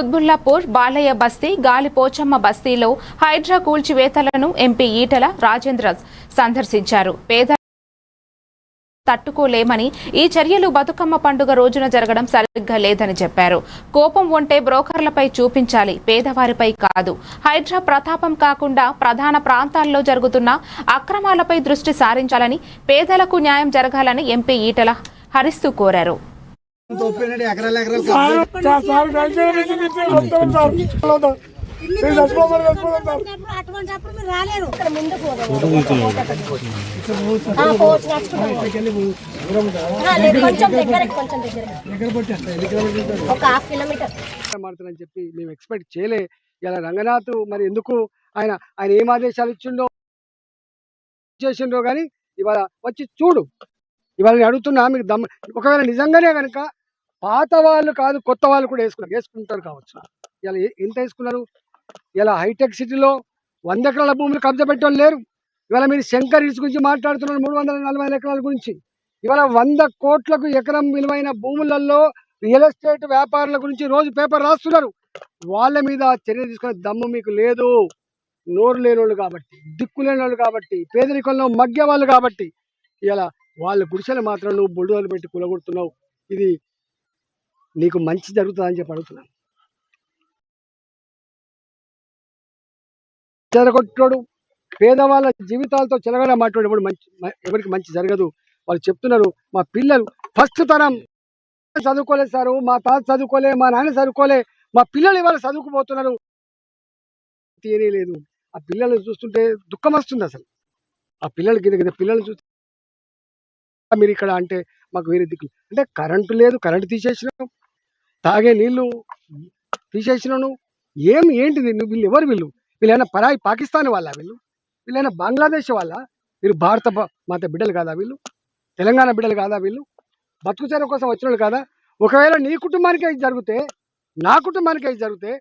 కుత్బుల్లాపూర్ బాలయ్య బస్తీ గాలి పోచమ్మ బస్తీలో హైడ్రా కూల్చివేతలను ఎంపీ ఈటల రాజేంద్ర సందర్శించారు. పేద తట్టుకోలేమని ఈ చర్యలు బతుకమ్మ పండుగ రోజున జరగడం సరిగ్గా లేదని చెప్పారు. కోపం ఉంటే బ్రోకర్లపై చూపించాలి పేదవారిపై కాదు. హైడ్రా ప్రతాపం కాకుండా ప్రధాన ప్రాంతాల్లో జరుగుతున్న అక్రమాలపై దృష్టి సారించాలని పేదలకు న్యాయం జరగాలని ఎంపీ ఈటల హరిస్తూ కోరారు. ఎకరాలు ఎకరాలు మీరు రాలేరు ఇక్కడ ముందు కొంచెం దగ్గర కొంచెం దగ్గర? ఒక హాఫ్ కిలోమీటర్ మారుతారని చెప్పి మేము ఎక్స్పెక్ట్ చేయలే ఇలా రంగనాథ్ మరి ఎందుకు ఆయన ఆయన ఏం ఆదేశాలు ఇచ్చిండో చేసిండో కానీ ఇవాళ వచ్చి చూడు ఇవాళ నేను అడుగుతున్నా మీకు దమ్ ఒకవేళ నిజంగానే కనుక పాత వాళ్ళు కాదు కొత్త వాళ్ళు కూడా వేసుకున్నారు. వేసుకుంటారు కావచ్చు. ఇలా ఎంత వేసుకున్నారు? ఇలా హైటెక్ సిటీలో వంద ఎకరాల భూములు కబ్జా పెట్టడం లేరు. ఇవాళ మీరు శంకర్ హిల్స్ గురించి మాట్లాడుతున్నారు మూడు వందల నలభై ఎకరాల గురించి. ఇవాళ వంద కోట్లకు ఎకరం విలువైన భూములలో రియల్ ఎస్టేట్ వ్యాపారుల గురించి రోజు పేపర్ రాస్తున్నారు. వాళ్ళ మీద చర్య తీసుకునే దమ్ము మీకు లేదు. నోరు లేని వాళ్ళు కాబట్టి దిక్కు లేని వాళ్ళు కాబట్టి పేదరికంలో మగ్గే వాళ్ళు కాబట్టి ఇలా వాళ్ళ గుడిసెలు మాత్రం నువ్వు బుల్డోలు పెట్టి కులగొడుతున్నావు. ఇది నీకు మంచి జరుగుతుందని చెప్పి అడుగుతున్నాను. చెరగొట్టాడు. పేదవాళ్ళ జీవితాలతో చెలగడ మాట్లాడేప్పుడు మంచి ఎవరికి మంచి జరగదు. వాళ్ళు చెప్తున్నారు మా పిల్లలు ఫస్ట్ తరం చదువుకోలేదు సారు మా తాత చదువుకోలే మా నాన్న చదువుకోలే మా పిల్లలు ఇవాళ చదువుకుపోతున్నారు. తీయలేదు లేదు ఆ పిల్లలు చూస్తుంటే దుఃఖం వస్తుంది అసలు. ఆ పిల్లలకి కింద పిల్లలు పిల్లల్ని చూస్తే మీరు ఇక్కడ అంటే మాకు వేరే దిక్కు అంటే కరెంటు లేదు కరెంటు తీసేసినాం. తాగే నీళ్ళు తీసేసినాను. ఏం ఏంటిది? నువ్వు వీళ్ళు ఎవరు వీళ్ళు? వీళ్ళైనా పరాయి పాకిస్తాన్ వాళ్ళ వీళ్ళు? వీళ్ళైనా బంగ్లాదేశ్ వాళ్ళ? వీరు భారత మాత బిడ్డలు కాదా వీళ్ళు? తెలంగాణ బిడ్డలు కాదా వీళ్ళు? బతుకు కోసం వచ్చిన వాళ్ళు కాదా? ఒకవేళ నీ కుటుంబానికే ఇది జరిగితే నా కుటుంబానికే ఇది జరిగితే